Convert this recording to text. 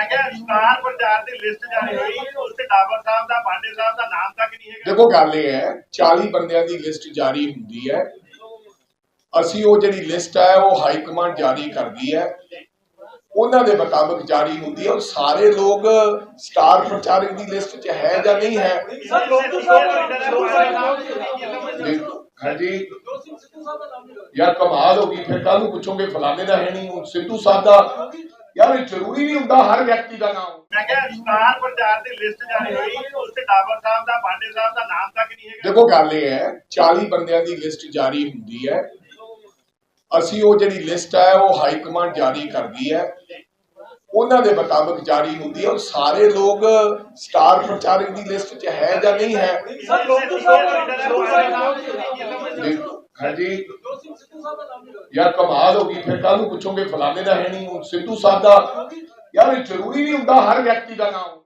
ਮੈਂ ਕਿਹਾ ਸਟਾਰ ਪ੍ਰਚਾਰ ਦੀ ਲਿਸਟ ਜਾਰੀ ਹੋਈ। ਉਸ ਤੇ ਡਾਬਰ ਸਾਹਿਬ ਦਾ ਬਾਂਡੇ ਸਾਹਿਬ ਦਾ ਨਾਮ ਤੱਕ ਨਹੀਂ ਹੈਗਾ। ਦੇਖੋ ਗੱਲ ਇਹ ਹੈ 40 ਬੰਦਿਆਂ ਦੀ ਲਿਸਟ ਜਾਰੀ ਹੁੰਦੀ ਹੈ। ਅਸੀਂ ਉਹ ਜਿਹੜੀ ਲਿਸਟ ਹੈ ਉਹ ਹਾਈ ਕਮਾਂਡ ਜਾਰੀ ਕਰਦੀ ਹੈ। ਉਹਨਾਂ ਦੇ ਮੁਤਾਬਕ ਜਾਰੀ ਹੁੰਦੀ ਹੈ। ਉਹ ਸਾਰੇ ਲੋਕ ਸਟਾਰ ਪ੍ਰਚਾਰਕ ਦੀ ਲਿਸਟ 'ਚ ਹੈ ਜਾਂ ਨਹੀਂ ਹੈ? ਹਾਂਜੀ ਯਾਰ ਕਮਾਲ ਹੋ ਗਈ। ਫਿਰ ਕੱਲ ਨੂੰ ਪੁੱਛੋਗੇ ਫਲਾਣੇ ਦਾ ਹੈ ਨਹੀਂ ਸਿੱਧੂ ਸਾਹਿਬ ਦਾ ਯਾਰ ਇਹ ਜ਼ਰੂਰੀ ਨਹੀਂ ਹੁੰਦਾ ਹਰ ਵਿਅਕਤੀ ਦਾ ਨਾਮ। ਮੈਂ ਕਿਹਾ ਸਟਾਰ ਪ੍ਰਚਾਰ ਦੀ ਲਿਸਟ ਜਾਰੀ ਹੋਈ ਉਸ ਤੇ ਡਾਬਰ ਸਾਹਿਬ ਦਾ ਬਾਂਡੇ ਸਾਹਿਬ ਦਾ ਨਾਮ ਤੱਕ ਨਹੀਂ ਹੈਗਾ। ਦੇਖੋ ਗੱਲ ਇਹ ਹੈ 40 ਬੰਦਿਆਂ ਦੀ ਲਿਸਟ ਜਾਰੀ ਹੁੰਦੀ ਹੈ। ਅਸੀਂ ਉਹ ਜਿਹੜੀ ਲਿਸਟ ਹੈ ਉਹ ਹਾਈ ਕਮਾਂਡ ਜਾਰੀ ਕਰਦੀ ਹੈ। ਉਹਨਾਂ ਦੇ ਮੁਤਾਬਕ ਜਾਰੀ ਹੁੰਦੀ ਹੈ। ਉਹ ਸਾਰੇ ਲੋਕ ਸਟਾਰ ਪ੍ਰਚਾਰਕ ਦੀ ਲਿਸਟ 'ਚ ਹੈ ਜਾਂ ਨਹੀਂ ਹੈ? ਸਰ ਲੋਕ ਦੇਖੋ, ਹਾਂਜੀ। ਯਾਰ ਕਮਾਲ ਹੋ ਗਈ ਫਿਰ ਕੱਲ ਨੂੰ ਪੁੱਛੋਗੇ ਫਲਾਣੇ ਦਾ ਹੈ ਨਹੀਂ ਸਿੱਧੂ ਸਾਹਿਬ ਦਾ। ਯਾਰ ਇਹ ਜ਼ਰੂਰੀ ਨਹੀਂ ਹੁੰਦਾ ਹਰ ਵਿਅਕਤੀ ਦਾ ਨਾਮ।